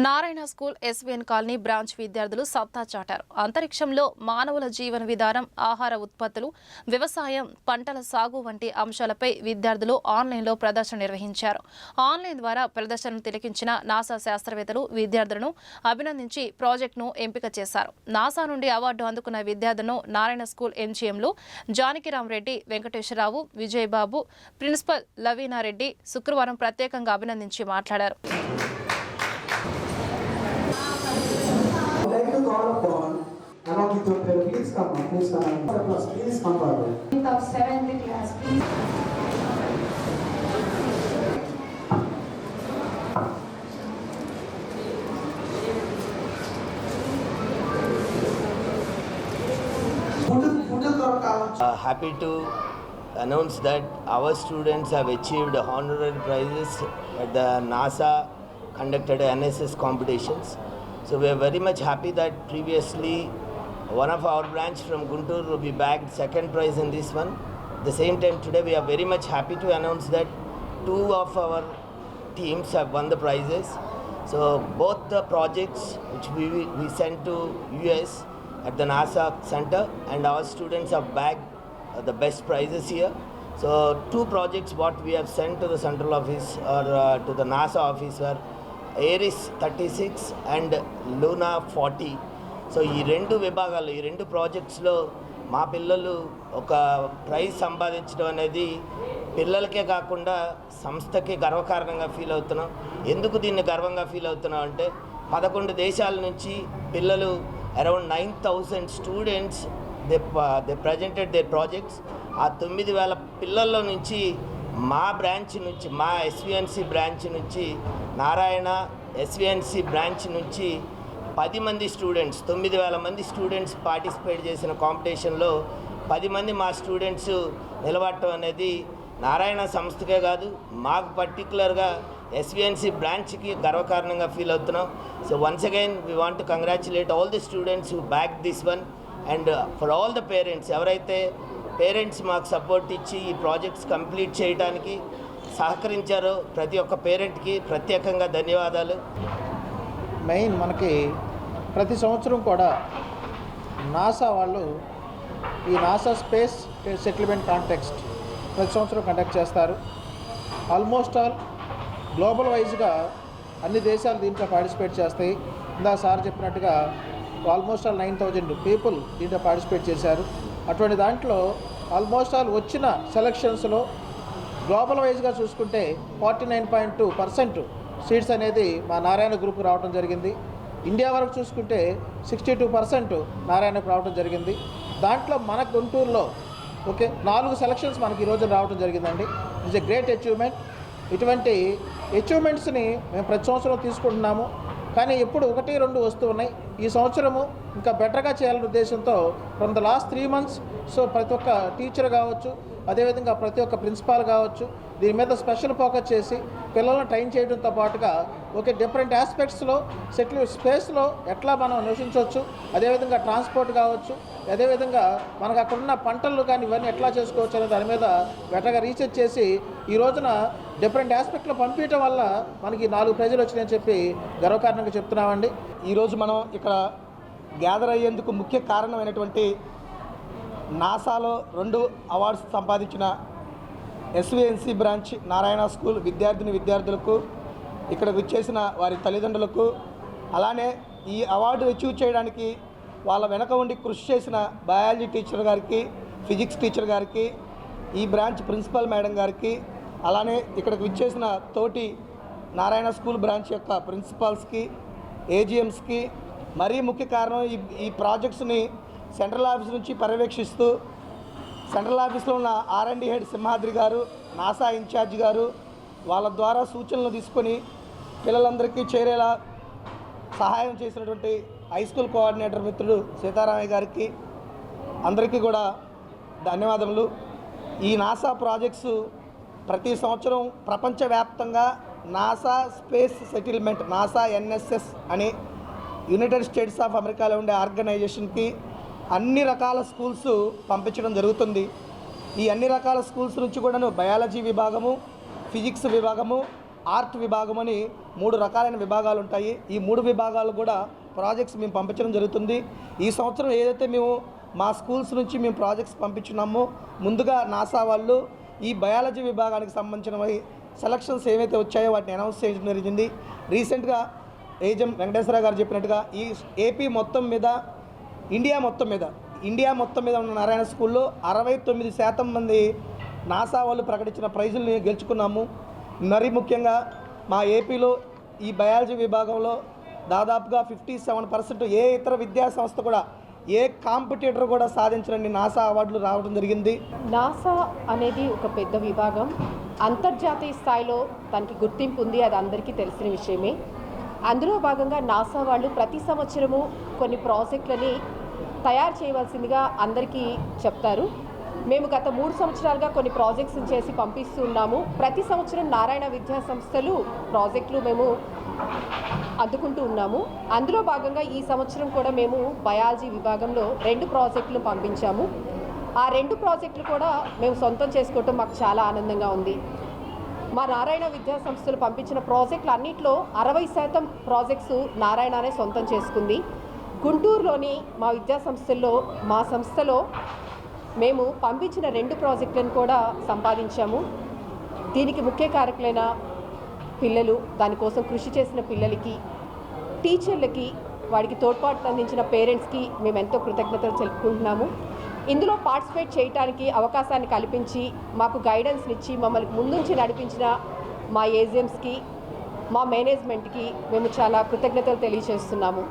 Narayana school SVN colony branch విద్యార్థులు సత్తా చాటారు. అంతరిక్షంలో మానవుల జీవన విధానం ఆహార ఉత్పత్తులు వ్యవసాయం పంటల సాగు వంటి అంశాలపై విద్యార్థులు ఆన్లైన్లో ప్రదర్శన నిర్వహించారు. ఆన్లైన్ ద్వారా ప్రదర్శనను తిలకించిన నాసా శాస్త్రవేత్తలు విద్యార్థులను అభినందించి ప్రాజెక్టును ఎంపిక చేశారు. నాసా నుండి అవార్డు అందుకున్న విద్యార్థులను నారాయణ స్కూల్ ఎంజీఎంలు జానకిరామ్ రెడ్డి వెంకటేశ్వరరావు విజయబాబు ప్రిన్సిపల్ లవీనారెడ్డి శుక్రవారం ప్రత్యేకంగా అభినందించి మాట్లాడారు. Please come forward. Please come forward. Of seventh class, please. Uh, happy to announce that our students have achieved honorary prizes at the NASA conducted NSS competitions. So we are very much happy that previously one of our branch from Guntur will be bagged second prize in this one. The same time today we are very much happy to announce that two of our teams have won the prizes. So both the projects which we, we sent to US at the NASA center and our students have bagged uh, the best prizes here. So two projects what we have sent to the central office or uh, to the NASA office were Ares 36 and Luna 40. So ఈ రెండు విభాగాలు ఈ రెండు ప్రాజెక్ట్స్లో మా పిల్లలు ఒక praise సంపాదించడం అనేది పిల్లలకే కాకుండా సంస్థకి గర్వకారణంగా ఫీల్ అవుతున్నాం. ఎందుకు దీన్ని గర్వంగా ఫీల్ అవుతున్నాం అంటే పదకొండు దేశాల నుంచి పిల్లలు around nine thousand students they they presented they projects ఆ తొమ్మిది వేల పిల్లల్లో నుంచి మా బ్రాంచ్ నుంచి మా ఎస్విఎన్సి బ్రాంచ్ నుంచి నారాయణ ఎస్విఎన్సి బ్రాంచ్ నుంచి పది మంది స్టూడెంట్స్ తొమ్మిది వేల మంది స్టూడెంట్స్ పార్టిసిపేట్ చేసిన కాంపిటీషన్లో పది మంది మా స్టూడెంట్స్ నిలబడటం అనేది నారాయణ సంస్థకే కాదు మాకు పర్టికులర్గా ఎస్విఎన్సి బ్రాంచ్కి గర్వకారణంగా ఫీల్ అవుతున్నాం. So once again we want congratulate all the students who back this one and for all the parents ఎవరైతే పేరెంట్స్ మాకు సపోర్ట్ ఇచ్చి ఈ ప్రాజెక్ట్స్ కంప్లీట్ చేయడానికి సహకరించారో ప్రతి ఒక్క పేరెంట్కి ప్రత్యేకంగా ధన్యవాదాలు. మెయిన్ మనకి ప్రతి సంవత్సరం కూడా నాసా వాళ్ళు ఈ నాసా స్పేస్ సెటిల్మెంట్ కాంటెక్స్ట్ ప్రతి సంవత్సరం కండక్ట్ చేస్తారు. ఆల్మోస్ట్ ఆల్ గ్లోబల్ వైజ్గా అన్ని దేశాలు దీంట్లో పార్టిసిపేట్ చేస్తాయి. ఇందా సార్ చెప్పినట్టుగా almost all nine thousand people దీంట్లో పార్టిసిపేట్ చేశారు. అటువంటి దాంట్లో ఆల్మోస్ట్ ఆల్ వచ్చిన సెలక్షన్స్లో గ్లోబల్ వైజ్గా చూసుకుంటే forty nine point two percent seats అనేది మా నారాయణ గ్రూప్ రావడం జరిగింది. ఇండియా వరకు చూసుకుంటే సిక్స్టీ టూ పర్సెంట్ నారాయణకు రావడం జరిగింది. దాంట్లో మన గుంటూరులో ఓకే నాలుగు సెలక్షన్స్ మనకి ఈరోజు రావడం జరిగిందండి. It's a great achievement. ఇటువంటి అచీవ్మెంట్స్ని మేము ప్రతి సంవత్సరం తీసుకుంటున్నాము. కానీ ఎప్పుడు ఒకటి రెండు వస్తూ ఉన్నాయి. ఈ సంవత్సరము ఇంకా బెటర్గా చేయాలనే ఉద్దేశంతో from the last three months so ప్రతి ఒక్క టీచర్ కావచ్చు అదేవిధంగా ప్రతి ఒక్క ప్రిన్సిపాల్ కావచ్చు దీని మీద స్పెషల్ ఫోకస్ చేసి పిల్లలను ట్రైన్ చేయడంతో పాటుగా ఓకే డిఫరెంట్ ఆస్పెక్ట్స్లో సెటిల్ స్పేస్లో ఎట్లా మనం నివసించవచ్చు అదేవిధంగా ట్రాన్స్పోర్ట్ కావచ్చు అదేవిధంగా మనకు అక్కడ ఉన్న పంటలు కానీ ఇవన్నీ ఎట్లా చేసుకోవచ్చు అనే దాని మీద వెటగా రీసెర్చ్ చేసి ఈ రోజున డిఫరెంట్ ఆస్పెక్ట్లో పంపించడం వల్ల మనకి నాలుగు ప్రజలు వచ్చినాయని చెప్పి గర్వకారణంగా చెప్తున్నామండి. ఈరోజు మనం ఇక్కడ గ్యాదర్ అయ్యేందుకు ముఖ్య కారణమైనటువంటి నాసాలో రెండు అవార్డ్స్ సంపాదించిన ఎస్విఎన్సి బ్రాంచ్ నారాయణ స్కూల్ విద్యార్థిని విద్యార్థులకు ఇక్కడికి వచ్చేసిన వారి తల్లిదండ్రులకు అలానే ఈ అవార్డు అచీవ్ చేయడానికి వాళ్ళ వెనక ఉండి కృషి చేసిన బయాలజీ టీచర్ గారికి ఫిజిక్స్ టీచర్ గారికి ఈ బ్రాంచ్ ప్రిన్సిపల్ మేడం గారికి అలానే ఇక్కడికి విచ్చేసిన తోటి నారాయణ స్కూల్ బ్రాంచ్ యొక్క ప్రిన్సిపాల్స్కి ఏజిఎమ్స్కి మరీ ముఖ్య కారణం ఈ ఈ ప్రాజెక్ట్స్ని సెంట్రల్ ఆఫీస్ నుంచి పర్యవేక్షిస్తూ సెంట్రల్ ఆఫీస్లో ఉన్న ఆర్ఎండి హెడ్ సింహాద్రి గారు నాసా ఇన్ఛార్జ్ గారు వాళ్ళ ద్వారా సూచనలు తీసుకొని పిల్లలందరికీ చేరేలా సహాయం చేసినటువంటి హై స్కూల్ కోఆర్డినేటర్ మిత్రుడు సీతారామయ్య గారికి అందరికీ కూడా ధన్యవాదములు. ఈ నాసా ప్రాజెక్ట్స్ ప్రతి సంవత్సరం ప్రపంచవ్యాప్తంగా NASA space settlement NASA NSS అని యునైటెడ్ స్టేట్స్ ఆఫ్ అమెరికాలో ఉండే ఆర్గనైజేషన్కి అన్ని రకాల స్కూల్స్ పంపించడం జరుగుతుంది. ఈ అన్ని రకాల స్కూల్స్ నుంచి కూడాను బయాలజీ విభాగము ఫిజిక్స్ విభాగము ఆర్ట్ విభాగం అని మూడు రకాలైన విభాగాలు ఉంటాయి. ఈ మూడు విభాగాలు కూడా ప్రాజెక్ట్స్ మేము పంపించడం జరుగుతుంది. ఈ సంవత్సరం ఏదైతే మేము మా స్కూల్స్ నుంచి మేము ప్రాజెక్ట్స్ పంపించున్నామో ముందుగా నాసా వాళ్ళు ఈ బయాలజీ విభాగానికి సంబంధించినవి సెలక్షన్స్ ఏవైతే వచ్చాయో వాటిని అనౌన్స్ చేయడం జరిగింది. రీసెంట్గా ఏజెం వెంకటేశ్వర గారు చెప్పినట్టుగా ఈ ఏపీ మొత్తం మీద ఇండియా మొత్తం మీద ఇండియా మొత్తం మీద ఉన్న నారాయణ స్కూల్లో అరవై తొమ్మిది శాతం మంది నాసా వాళ్ళు ప్రకటించిన ప్రైజుల్ని గెలుచుకున్నాము. మరీ ముఖ్యంగా మా ఏపీలో ఈ బయాలజీ విభాగంలో దాదాపుగా ఫిఫ్టీ సెవెన్ పర్సెంట్ ఏ ఇతర విద్యా సంస్థ కూడా ఏ కాంపిటీటర్ కూడా సాధించలేని నాసా అవార్డులు రావడం జరిగింది. నాసా అనేది ఒక పెద్ద విభాగం. అంతర్జాతీయ స్థాయిలో తనకి గుర్తింపు ఉంది అది అందరికీ తెలిసిన విషయమే. అందులో భాగంగా నాసా వాళ్ళు ప్రతి సంవత్సరము కొన్ని ప్రాజెక్టులని తయారు చేయవలసిందిగా అందరికీ చెప్తారు. మేము గత మూడు సంవత్సరాలుగా కొన్ని ప్రాజెక్ట్స్ చేసి పంపిస్తూ ఉన్నాము. ప్రతి సంవత్సరం నారాయణ విద్యా సంస్థలు ప్రాజెక్టులు మేము అందుకుంటూ ఉన్నాము. అందులో భాగంగా ఈ సంవత్సరం కూడా మేము బయాలజీ విభాగంలో రెండు ప్రాజెక్టులు పంపించాము. ఆ రెండు ప్రాజెక్టులు కూడా మేము సొంతం చేసుకోవటం మాకు చాలా ఆనందంగా ఉంది. మా నారాయణ విద్యా సంస్థలు పంపించిన ప్రాజెక్టులు అన్నింటిలో అరవై శాతం ప్రాజెక్ట్స్ నారాయణనే సొంతం చేసుకుంది. గుంటూరులోని మా విద్యా సంస్థల్లో మా సంస్థలో మేము పంపించిన రెండు ప్రాజెక్టులను కూడా సంపాదించాము. దీనికి ముఖ్య కారకులైన పిల్లలు దానికోసం కృషి చేసిన పిల్లలకి టీచర్లకి వాడికి తోడ్పాటు అందించిన పేరెంట్స్కి మేము ఎంతో కృతజ్ఞతలు తెలుపుకుంటున్నాము. ఇందులో పార్టిసిపేట్ చేయడానికి అవకాశాన్ని కల్పించి మాకు గైడెన్స్ని ఇచ్చి మమ్మల్ని ముందుంచి నడిపించిన మా ఏజిఎమ్స్కి మా మేనేజ్మెంట్కి మేము చాలా కృతజ్ఞతలు తెలియజేస్తున్నాము.